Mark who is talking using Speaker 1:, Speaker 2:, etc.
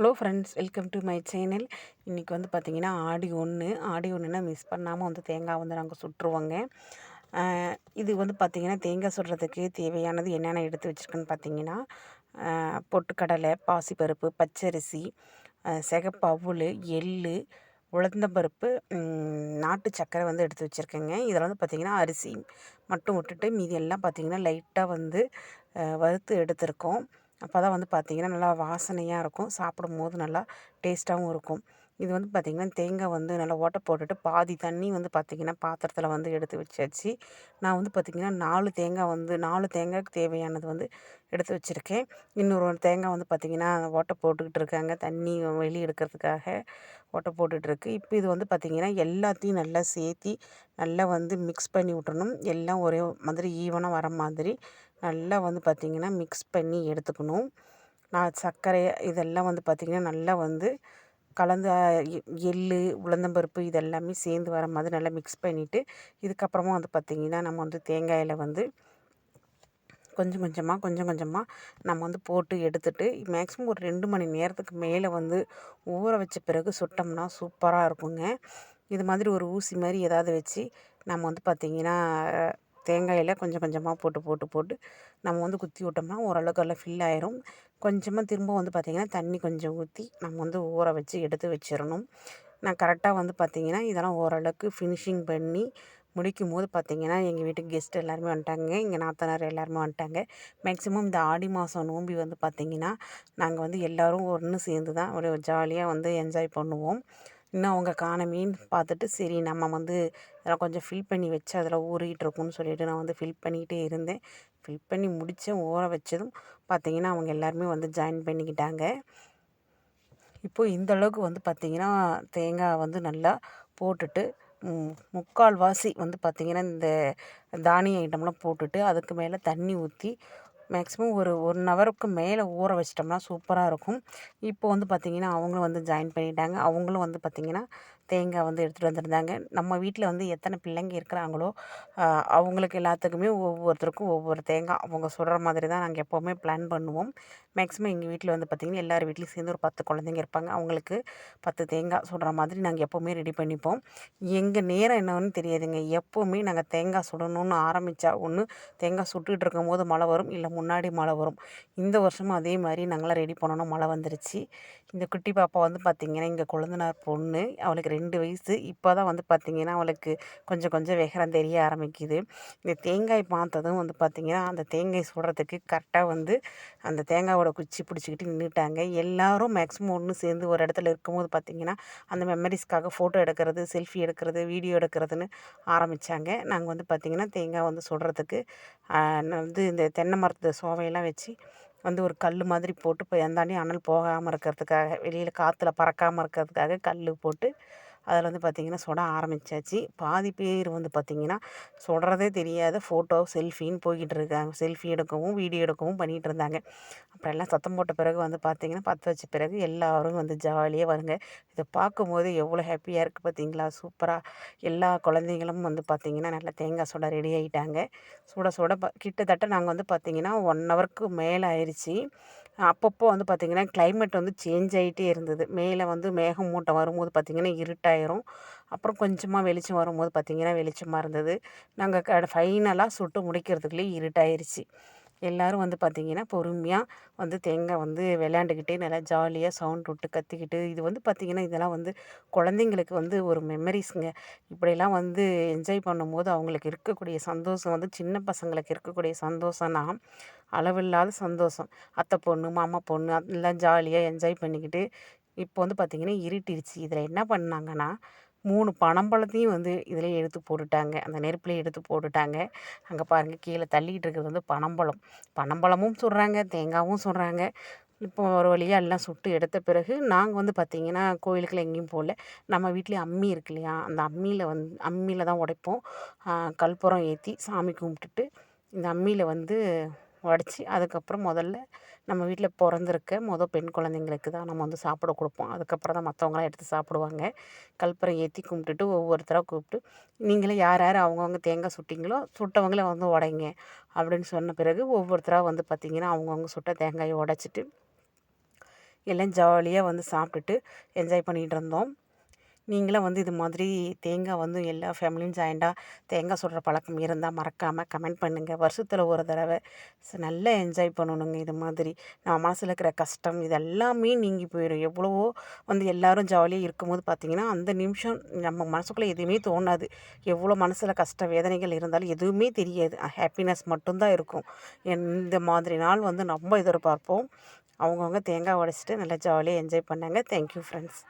Speaker 1: hello friends welcome to my channel இன்றைக்கி வந்து பார்த்திங்கன்னா ஆடி ஒன்று ஆடி ஒன்றுனா மிஸ் பண்ணாமல் வந்து தேங்காய் வந்து நாங்கள் சுட்டுருவோங்க இது வந்து பார்த்திங்கன்னா தேங்காய் சுடுறதுக்கு தேவையானது என்னென்ன எடுத்து வச்சுருக்குன்னு பார்த்திங்கன்னா பொட்டுக்கடலை பாசிப்பருப்பு பச்சரிசி செகப்பவுல் அவுள் எள் உளுந்தம்பருப்பு நாட்டு சர்க்கரை வந்து எடுத்து வச்சுருக்கேங்க இதில் வந்து பார்த்திங்கன்னா அரிசி மட்டும் விட்டுட்டு மீதி எல்லாம் பார்த்திங்கன்னா லைட்டாக வந்து வறுத்து எடுத்திருக்கோம் அப்போ தான் வந்து பார்த்திங்கன்னா நல்லா வாசனையாக இருக்கும் சாப்பிடும் போது நல்லா டேஸ்ட்டாகவும் இருக்கும் இது வந்து பார்த்திங்கன்னா தேங்காய் வந்து நல்லா ஓட்டை போட்டுட்டு பாதி தண்ணி வந்து பார்த்திங்கன்னா பாத்திரத்தில் வந்து எடுத்து வச்சாச்சு நான் வந்து பார்த்திங்கன்னா நாலு தேங்காய் வந்து நாலு தேங்காய்க்கு தேவையானது வந்து எடுத்து வச்சுருக்கேன் இன்னொரு தேங்காய் வந்து பார்த்திங்கன்னா ஓட்டை போட்டுக்கிட்டு இருக்காங்க தண்ணி வெளியே எடுக்கிறதுக்காக ஓட்டை போட்டுட்ருக்கு இப்போ இது வந்து பார்த்திங்கன்னா எல்லாத்தையும் நல்லா சேர்த்தி நல்லா வந்து மிக்ஸ் பண்ணி விட்டுணும் எல்லாம் ஒரே மாதிரி ஈவனாக வர மாதிரி நல்லா வந்து பார்த்திங்கன்னா மிக்ஸ் பண்ணி எடுத்துக்கணும் நான் சர்க்கரை இதெல்லாம் வந்து பார்த்திங்கன்னா நல்லா வந்து கலந்து எள் உளுந்தம்பருப்பு இதெல்லாமே சேர்ந்து வர மாதிரி நல்லா மிக்ஸ் பண்ணிவிட்டு இதுக்கப்புறமா வந்து பார்த்திங்கன்னா நம்ம வந்து தேங்காயில் வந்து கொஞ்சம் கொஞ்சமாக கொஞ்சம் கொஞ்சமாக நம்ம வந்து போட்டு எடுத்துகிட்டு மேக்ஸிமம் ஒரு ரெண்டு மணி நேரத்துக்கு மேலே வந்து ஊற வச்ச பிறகு சுட்டோம்னா சூப்பராக இருக்குங்க இது மாதிரி ஒரு ஊசி மாதிரி ஏதாவது வச்சு நம்ம வந்து பார்த்திங்கன்னா தேங்காயில் கொஞ்சம் கொஞ்சமாக போட்டு போட்டு போட்டு நம்ம வந்து குத்தி விட்டோம்னா ஓரளவுக்கு எல்லாம் ஃபில் ஆயிரும் கொஞ்சமாக திரும்ப வந்து பார்த்திங்கன்னா தண்ணி கொஞ்சம் ஊற்றி நம்ம வந்து ஊற வச்சு எடுத்து வச்சிடணும் நான் கரெக்டாக வந்து பார்த்திங்கன்னா இதெல்லாம் ஓரளவுக்கு ஃபினிஷிங் பண்ணி முடிக்கும் போது பார்த்திங்கன்னா எங்கள் வீட்டுக்கு கெஸ்ட் எல்லாருமே வந்துட்டாங்க எங்கள் நாத்தனார் எல்லாருமே வந்துட்டாங்க மேக்ஸிமம் இந்த ஆடி மாதம் நோம்பி வந்து பார்த்திங்கன்னா நாங்கள் வந்து எல்லோரும் ஒன்று சேர்ந்து தான் ஒரு ஜாலியாக வந்து என்ஜாய் பண்ணுவோம் இன்னும் அவங்க காணுமேன்னு பார்த்துட்டு சரி நம்ம வந்து இதெல்லாம் கொஞ்சம் ஃபில் பண்ணி வச்சு அதில் ஊறிகிட்டு இருக்கும்னு சொல்லிட்டு நான் வந்து ஃபில் பண்ணிக்கிட்டே இருந்தேன் ஃபில் பண்ணி முடித்தேன் ஊற வச்சதும் பார்த்திங்கன்னா அவங்க எல்லாருமே வந்து ஜாயின் பண்ணிக்கிட்டாங்க இப்போது இந்தளவுக்கு வந்து பார்த்திங்கன்னா தேங்காய் வந்து நல்லா போட்டுட்டு முக்கால்வாசி வந்து பார்த்திங்கன்னா இந்த தானிய ஐட்டம்லாம் போட்டுட்டு அதுக்கு மேலே தண்ணி ஊற்றி மேக்ஸிமம் ஒரு ஒன் ஹவருக்கு மேலே ஊற வச்சிட்டோம்னா சூப்பராக இருக்கும் இப்போ வந்து பார்த்திங்கன்னா அவங்களும் வந்து ஜாயின் பண்ணிட்டாங்க அவங்களும் வந்து பார்த்திங்கன்னா தேங்காய் வந்து எடுத்துகிட்டு வந்திருந்தாங்க நம்ம வீட்டில் வந்து எத்தனை பிள்ளைங்க இருக்கிறாங்களோ அவங்களுக்கு எல்லாத்துக்குமே ஒவ்வொருத்தருக்கும் ஒவ்வொரு தேங்காய் அவங்க சொல்கிற மாதிரி தான் நாங்கள் எப்போவுமே பிளான் பண்ணுவோம் மேக்ஸிமம் எங்கள் வீட்டில் வந்து பார்த்திங்கன்னா எல்லார் வீட்லேயும் சேர்ந்து ஒரு பத்து குழந்தைங்க இருப்பாங்க அவங்களுக்கு பத்து தேங்காய் சொல்கிற மாதிரி நாங்கள் எப்போவுமே ரெடி பண்ணிப்போம் எங்கள் நேரம் என்னன்னு தெரியாதுங்க எப்போவுமே நாங்கள் தேங்காய் சுடணும்னு ஆரம்பித்தா ஒன்று தேங்காய் சுட்டுக்கிட்டு போது மழை வரும் இல்லை முன்னாடி மழை வரும் இந்த வருஷமும் அதே மாதிரி நாங்களாம் ரெடி பண்ணணும் மழை வந்துருச்சு இந்த குட்டி பாப்பா வந்து பார்த்திங்கன்னா இங்கே குழந்தனார் பொண்ணு அவளுக்கு ரெண்டு வயசு இப்போ தான் வந்து பார்த்திங்கன்னா அவளுக்கு கொஞ்சம் கொஞ்சம் வேகரம் தெரிய ஆரம்பிக்குது இந்த தேங்காய் பார்த்ததும் வந்து பார்த்திங்கன்னா அந்த தேங்காய் சுடுறதுக்கு கரெக்டாக வந்து அந்த தேங்காயோட குச்சி பிடிச்சிக்கிட்டு நின்றுட்டாங்க எல்லோரும் மேக்ஸிமம் ஒன்று சேர்ந்து ஒரு இடத்துல இருக்கும்போது பார்த்திங்கன்னா அந்த மெமரிஸ்க்காக ஃபோட்டோ எடுக்கிறது செல்ஃபி எடுக்கிறது வீடியோ எடுக்கிறதுன்னு ஆரம்பித்தாங்க நாங்கள் வந்து பார்த்திங்கன்னா தேங்காய் வந்து சுடுறதுக்கு வந்து இந்த தென்னை மரத்து சோவையெல்லாம் வச்சு வந்து ஒரு கல் மாதிரி போட்டு இப்போ அந்தாண்டையும் அனல் போகாமல் இருக்கிறதுக்காக வெளியில் காற்றுல பறக்காமல் இருக்கிறதுக்காக கல் போட்டு அதில் வந்து பார்த்திங்கன்னா சுட ஆரம்பித்தாச்சு பாதி பேர் வந்து பார்த்திங்கன்னா சுடுறதே தெரியாத ஃபோட்டோ செல்ஃபின்னு போய்கிட்டு இருக்காங்க செல்ஃபி எடுக்கவும் வீடியோ எடுக்கவும் பண்ணிகிட்டு இருந்தாங்க அப்புறம் எல்லாம் சத்தம் போட்ட பிறகு வந்து பார்த்திங்கன்னா பற்ற வச்ச பிறகு எல்லோரும் வந்து ஜாலியாக வருங்க இதை பார்க்கும்போது எவ்வளோ ஹாப்பியாக இருக்குது பார்த்திங்களா சூப்பராக எல்லா குழந்தைங்களும் வந்து பார்த்திங்கன்னா நல்லா தேங்காய் சுட ரெடி ஆகிட்டாங்க சுட சுட ப கிட்டத்தட்ட நாங்கள் வந்து பார்த்திங்கன்னா ஒன் ஹவருக்கு மேலே ஆயிடுச்சு அப்பப்போ வந்து பார்த்திங்கன்னா கிளைமேட் வந்து சேஞ்ச் ஆகிட்டே இருந்தது மேலே வந்து மேகம் மூட்டம் வரும்போது பார்த்திங்கன்னா இருட்டாக ஆயிரும் அப்புறம் கொஞ்சமாக வெளிச்சம் வரும்போது பார்த்திங்கன்னா வெளிச்சமாக இருந்தது நாங்கள் க ஃபைனலாக சுட்டு முடிக்கிறதுக்குள்ளேயே இருட்டாயிருச்சு எல்லோரும் வந்து பார்த்திங்கன்னா பொறுமையாக வந்து தேங்காய் வந்து விளையாண்டுக்கிட்டே நல்லா ஜாலியாக சவுண்ட் விட்டு கத்திக்கிட்டு இது வந்து பார்த்திங்கன்னா இதெல்லாம் வந்து குழந்தைங்களுக்கு வந்து ஒரு மெமரிஸுங்க இப்படிலாம் வந்து என்ஜாய் பண்ணும்போது அவங்களுக்கு இருக்கக்கூடிய சந்தோஷம் வந்து சின்ன பசங்களுக்கு இருக்கக்கூடிய சந்தோஷம்னா அளவில்லாத சந்தோஷம் அத்தை பொண்ணு மாமா பொண்ணு எல்லாம் ஜாலியாக என்ஜாய் பண்ணிக்கிட்டு இப்போ வந்து பார்த்திங்கன்னா இருட்டிடுச்சு இதில் என்ன பண்ணாங்கன்னா மூணு பனம்பழத்தையும் வந்து இதில் எடுத்து போட்டுட்டாங்க அந்த நெருப்பில் எடுத்து போட்டுட்டாங்க அங்கே பாருங்கள் கீழே தள்ளிக்கிட்டு இருக்கிறது வந்து பனம்பழம் பனம்பழமும் சொல்கிறாங்க தேங்காவும் சொல்கிறாங்க இப்போ ஒரு வழியாக எல்லாம் சுட்டு எடுத்த பிறகு நாங்கள் வந்து பார்த்திங்கன்னா கோயிலுக்குள்ள எங்கேயும் போகல நம்ம வீட்லேயே அம்மி இருக்கு இல்லையா அந்த அம்மியில் வந் அம்மியில் தான் உடைப்போம் கல்புரம் ஏற்றி சாமி கும்பிட்டுட்டு இந்த அம்மியில் வந்து உடச்சி அதுக்கப்புறம் முதல்ல நம்ம வீட்டில் பிறந்துருக்க மொதல் பெண் குழந்தைங்களுக்கு தான் நம்ம வந்து சாப்பிட கொடுப்போம் அதுக்கப்புறம் தான் மற்றவங்களாம் எடுத்து சாப்பிடுவாங்க கல்பரை ஏற்றி கும்பிட்டுட்டு ஒவ்வொருத்தராக கூப்பிட்டு நீங்களே யார் யார் அவங்கவுங்க தேங்காய் சுட்டிங்களோ சுட்டவங்களே வந்து உடைங்க அப்படின்னு சொன்ன பிறகு ஒவ்வொருத்தராக வந்து பார்த்திங்கன்னா அவங்கவுங்க சுட்ட தேங்காயை உடச்சிட்டு எல்லாம் ஜாலியாக வந்து சாப்பிட்டுட்டு என்ஜாய் பண்ணிகிட்டு இருந்தோம் நீங்களும் வந்து இது மாதிரி தேங்காய் வந்து எல்லா ஃபேமிலியும் ஜாயிண்டாக தேங்காய் சுடுற பழக்கம் இருந்தால் மறக்காமல் கமெண்ட் பண்ணுங்கள் வருஷத்தில் ஒரு தடவை நல்லா என்ஜாய் பண்ணணுங்க இது மாதிரி நம்ம மனசில் இருக்கிற கஷ்டம் இதெல்லாமே நீங்கி போயிடும் எவ்வளவோ வந்து எல்லோரும் ஜாலியாக இருக்கும்போது பார்த்திங்கன்னா அந்த நிமிஷம் நம்ம மனசுக்குள்ளே எதுவுமே தோணாது எவ்வளோ மனசில் கஷ்ட வேதனைகள் இருந்தாலும் எதுவுமே தெரியாது ஹாப்பினஸ் மட்டும்தான் இருக்கும் இந்த மாதிரி நாள் வந்து நம்ம எதிர்பார்ப்போம் அவங்கவுங்க தேங்காய் உடைச்சிட்டு நல்லா ஜாலியாக என்ஜாய் பண்ணாங்க தேங்க்யூ ஃப்ரெண்ட்ஸ்